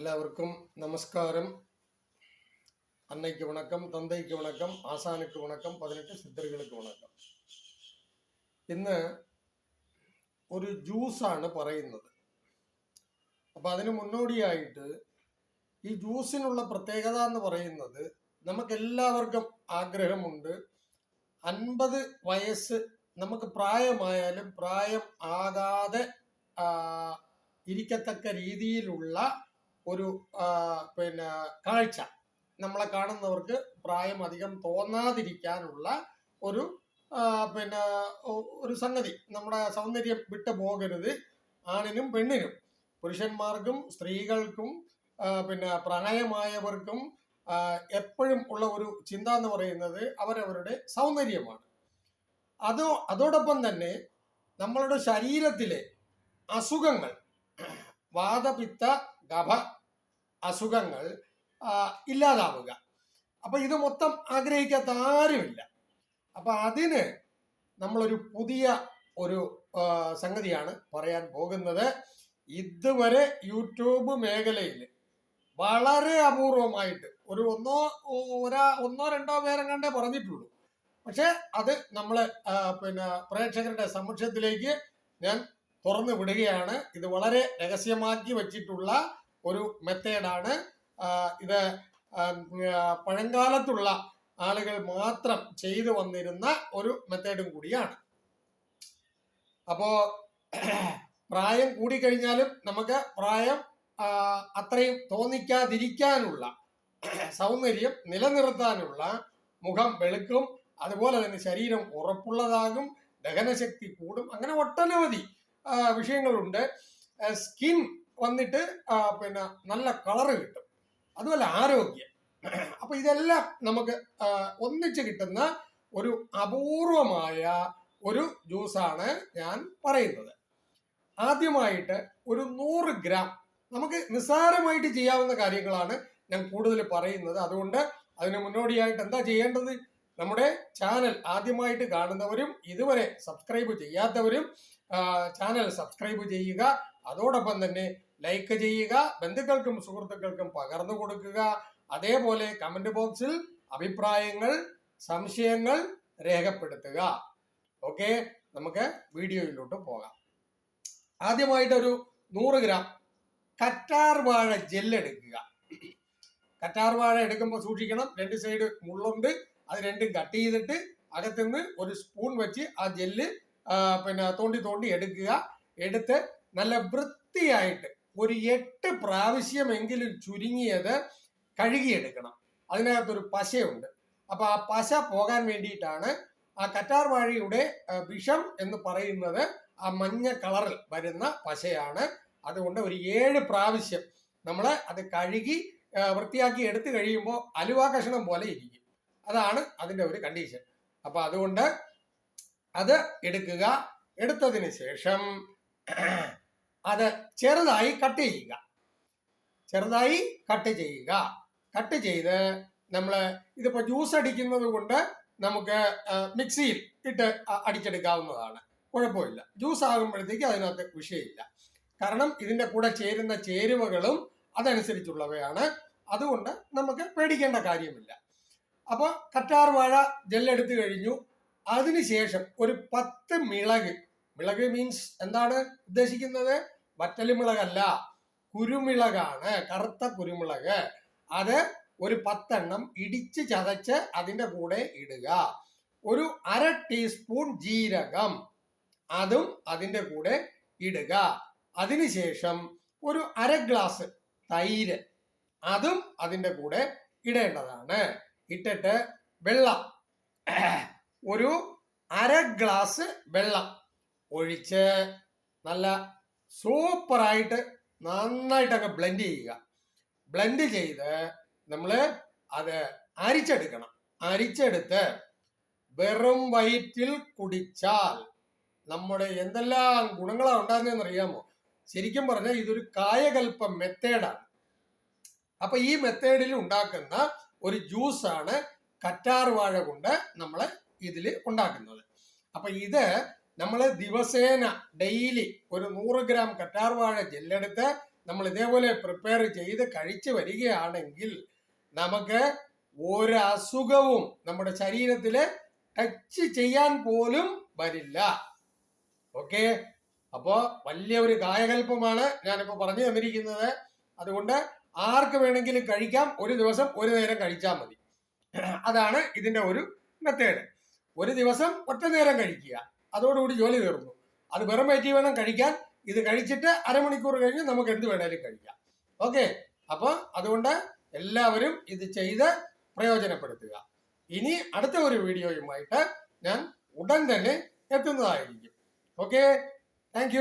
എല്ലാവർക്കും നമസ്കാരം. അന്നയ്ക്ക് വണക്കം തന്തയ്ക്ക് വണക്കം ആസാനയ്ക്ക് വണക്കം പതിനെട്ട് சித்தர்களுக்கு വണക്കം. ഇന്ന് ഒരു ജ്യൂസാണ് പറയുന്നത്. അപ്പോൾ അതിന് മുന്നോടിയായിട്ട് ഈ ജ്യൂസിനുള്ള പ്രത്യേകത എന്ന് പറയുന്നത് നമുക്കെല്ലാവർക്കും ആഗ്രഹമുണ്ട്. അൻപത് വയസ്സ് നമുക്ക് പ്രായമായാലും പ്രായം ആകാതെ ഇരിക്കത്തക്ക രീതിയിലുള്ള ഒരു പിന്നെ കാഴ്ച. നമ്മളെ കാണുന്നവർക്ക് പ്രായം അധികം തോന്നാതിരിക്കാനുള്ള ഒരു പിന്നെ ഒരു സംഗതി. നമ്മുടെ സൗന്ദര്യം വിട്ടു പോകരുത്. ആണിനും പെണ്ണിനും. പുരുഷന്മാർക്കും സ്ത്രീകൾക്കും പിന്നെ പ്രായമായവർക്കും എപ്പോഴും ഉള്ള ഒരു ചിന്ത എന്ന് പറയുന്നത് അവരവരുടെ സൗന്ദര്യമാണ്. അതോ അതോടൊപ്പം തന്നെ നമ്മളുടെ ശരീരത്തിലെ അസുഖങ്ങൾ വാദപിത്ത ഗഭ അസുഖങ്ങൾ ഇല്ലാതാവുക. അപ്പൊ ഇത് മൊത്തം ആഗ്രഹിക്കാത്ത ആരുമില്ല. അപ്പൊ അതിന് നമ്മളൊരു പുതിയ ഒരു സംഗതിയാണ് പറയാൻ പോകുന്നത്. ഇതുവരെ യൂട്യൂബ് മേഖലയിൽ വളരെ അപൂർവമായിട്ട് ഒരു ഒന്നോ ഒരാ ഒന്നോ രണ്ടോ പേരെങ്ങാണ്ടേ പറഞ്ഞിട്ടുള്ളൂ. പക്ഷെ അത് നമ്മൾ പിന്നെ പ്രേക്ഷകരുടെ സമക്ഷത്തിലേക്ക് ഞാൻ തുറന്നു വിടുകയാണ്. ഇത് വളരെ രഹസ്യമാക്കി വെച്ചിട്ടുള്ള ഒരു മെത്തേഡാണ് ഇത് പഴങ്കാലത്തുള്ള ആളുകൾ മാത്രം ചെയ്തു വന്നിരുന്ന ഒരു മെത്തേഡും കൂടിയാണ്. അപ്പോ പ്രായം കൂടിക്കഴിഞ്ഞാലും നമുക്ക് പ്രായം അത്രയും തോന്നിക്കാതിരിക്കാനുള്ള സൗന്ദര്യം നിലനിർത്താനുള്ള മുഖം വെളുക്കും അതുപോലെ തന്നെ ശരീരം ഉറപ്പുള്ളതാകും ദഹനശക്തി കൂടും അങ്ങനെ ഒട്ടനവധി വിഷയങ്ങളുണ്ട്. സ്കിൻ വന്നിട്ട് പിന്നെ നല്ല കളറ് കിട്ടും. അതുപോലെ ആരോഗ്യം. അപ്പൊ ഇതെല്ലാം നമുക്ക് ഒന്നിച്ച് കിട്ടുന്ന ഒരു അപൂർവമായ ഒരു ജ്യൂസാണ് ഞാൻ പറയുന്നത്. ആദ്യമായിട്ട് ഒരു നൂറ് ഗ്രാം നമുക്ക് നിസ്സാരമായിട്ട് ചെയ്യാവുന്ന കാര്യങ്ങളാണ് ഞാൻ കൂടുതൽ പറയുന്നത്. അതുകൊണ്ട് അതിന് മുന്നോടിയായിട്ട് എന്താ ചെയ്യേണ്ടത്? നമ്മുടെ ചാനൽ ആദ്യമായിട്ട് കാണുന്നവരും ഇതുവരെ സബ്സ്ക്രൈബ് ചെയ്യാത്തവരും ചാനൽ സബ്സ്ക്രൈബ് ചെയ്യുക. അതോടൊപ്പം തന്നെ ലൈക്ക് ചെയ്യുക ബന്ധുക്കൾക്കും സുഹൃത്തുക്കൾക്കും പകർന്നു കൊടുക്കുക. അതേപോലെ കമന്റ് ബോക്സിൽ അഭിപ്രായങ്ങൾ സംശയങ്ങൾ രേഖപ്പെടുത്തുക. ഓക്കെ നമുക്ക് വീഡിയോയിലോട്ട് പോകാം. ആദ്യമായിട്ടൊരു നൂറ് ഗ്രാം കറ്റാർ വാഴ ജെല്ലെടുക്കുക കറ്റാർ വാഴ എടുക്കുമ്പോൾ സൂക്ഷിക്കണം. രണ്ട് സൈഡ് മുള്ളുണ്ട്. അത് രണ്ടും കട്ട് ചെയ്തിട്ട് അകത്തുനിന്ന് ഒരു സ്പൂൺ വെച്ച് ആ ജെല്ല് പിന്നെ തോണ്ടി തോണ്ടി എടുക്കുക. എടുത്ത് നല്ല വൃത്തിയായിട്ട് ഒരു എട്ട് പ്രാവശ്യമെങ്കിലും ചുരുങ്ങിയത് കഴുകിയെടുക്കണം. അതിനകത്തൊരു പശയുണ്ട്. അപ്പൊ ആ പശ പോകാൻ വേണ്ടിയിട്ടാണ് ആ കറ്റാർ വാഴയുടെ വിഷം എന്ന് പറയുന്നത് ആ മഞ്ഞ കളറിൽ വരുന്ന പശയാണ്. അതുകൊണ്ട് ഒരു ഏഴ് പ്രാവശ്യം നമ്മൾ അത് കഴുകി വൃത്തിയാക്കി എടുത്തു കഴിയുമ്പോൾ അലുവ കഷണം പോലെ ഇരിക്കും. അതാണ് അതിന്റെ ഒരു കണ്ടീഷൻ. അപ്പൊ അതുകൊണ്ട് അത് എടുക്കുക. എടുത്തതിന് ശേഷം അത് ചെറുതായി കട്ട് ചെയ്യുക. ചെറുതായി കട്ട് ചെയ്യുക. കട്ട് ചെയ്ത് നമ്മൾ ഇതിപ്പോൾ ജ്യൂസ് അടിക്കുന്നത് കൊണ്ട് നമുക്ക് മിക്സിയിൽ ഇട്ട് അടിച്ചെടുക്കാവുന്നതാണ്. കുഴപ്പമില്ല. ജ്യൂസ് ആകുമ്പോഴത്തേക്ക് അതിനകത്ത് വിഷയമില്ല. കാരണം ഇതിന്റെ കൂടെ ചേരുന്ന ചേരുവകളും അതനുസരിച്ചുള്ളവയാണ്. അതുകൊണ്ട് നമുക്ക് പേടിക്കേണ്ട കാര്യമില്ല. അപ്പോൾ കറ്റാർ വാഴ ജെല്ലെടുത്തു കഴിഞ്ഞു. അതിനുശേഷം ഒരു പത്ത് മിളക് മിളക് മീൻസ് എന്താണ് ഉദ്ദേശിക്കുന്നത്? വറ്റലുമിളകല്ല കുരുമിളകാണ്. കറുത്ത കുരുമുളക്. അത് ഒരു പത്തെണ്ണം ഇടിച്ച് ചതച്ച് അതിന്റെ കൂടെ ഇടുക. ഒരു അര ടീസ്പൂൺ ജീരകം. അതും അതിന്റെ കൂടെ ഇടുക. അതിനുശേഷം ഒരു അര ഗ്ലാസ് തൈര്. അതും അതിന്റെ കൂടെ ഇടേണ്ടതാണ്. ഇട്ടിട്ട് വെള്ളം. ഒരു അര ഗ്ലാസ് വെള്ളം. ഒഴിച്ച് നല്ല സൂപ്പറായിട്ട് നന്നായിട്ടൊക്കെ ബ്ലെൻഡ് ചെയ്യുക. ബ്ലെൻഡ് ചെയ്ത് നമ്മൾ അത് അരിച്ചെടുക്കണം. അരിച്ചെടുത്ത് വെറും വയറ്റിൽ കുടിച്ചാൽ നമ്മുടെ എന്തെല്ലാം ഗുണങ്ങളാണ് ഉണ്ടാകുന്നതെന്ന് അറിയാമോ? ശരിക്കും പറഞ്ഞാൽ ഇതൊരു കായകൽപ്പ മെത്തേഡാണ്. അപ്പൊ ഈ മെത്തേഡിൽ ഉണ്ടാക്കുന്ന ഒരു ജ്യൂസാണ് കറ്റാർ വാഴ കൊണ്ട് നമ്മൾ ഇതിൽ ഉണ്ടാക്കുന്നത്. അപ്പൊ ഇത് നമ്മൾ ദിവസേന ഡെയിലി ഒരു നൂറ് ഗ്രാം കറ്റാർവാഴ ജെല്ലെടുത്ത് നമ്മൾ ഇതേപോലെ പ്രിപ്പയർ ചെയ്ത് കഴിച്ചു വരികയാണെങ്കിൽ നമുക്ക് ഒരു അസുഖവും നമ്മുടെ ശരീരത്തിൽ ടച്ച് ചെയ്യാൻ പോലും വരില്ല. ഓക്കെ അപ്പോ വലിയ ഒരു കായകൽപ്പമാണ് ഞാനിപ്പോ പറഞ്ഞു തന്നിരിക്കുന്നത്. അതുകൊണ്ട് ആർക്ക് വേണമെങ്കിലും കഴിക്കാം. ഒരു ദിവസം ഒരു നേരം കഴിച്ചാൽ മതി. അതാണ് ഇതിന്റെ ഒരു മെത്തേഡ് ഒരു ദിവസം ഒറ്റ നേരം കഴിക്കുക. അതോടുകൂടി ജോലി തീർന്നു. അത് വെറും വയറ്റി വേണം കഴിക്കാൻ. ഇത് കഴിച്ചിട്ട് അരമണിക്കൂർ കഴിഞ്ഞ് നമുക്ക് എന്ത് വേണേലും കഴിക്കാം. ഓക്കെ? അപ്പൊ അതുകൊണ്ട് എല്ലാവരും ഇത് ചെയ്ത് പ്രയോജനപ്പെടുത്തുക. ഇനി അടുത്ത ഒരു വീഡിയോയുമായിട്ട് ഞാൻ ഉടൻ തന്നെ എത്തുന്നതായിരിക്കും. ഓക്കെ? താങ്ക്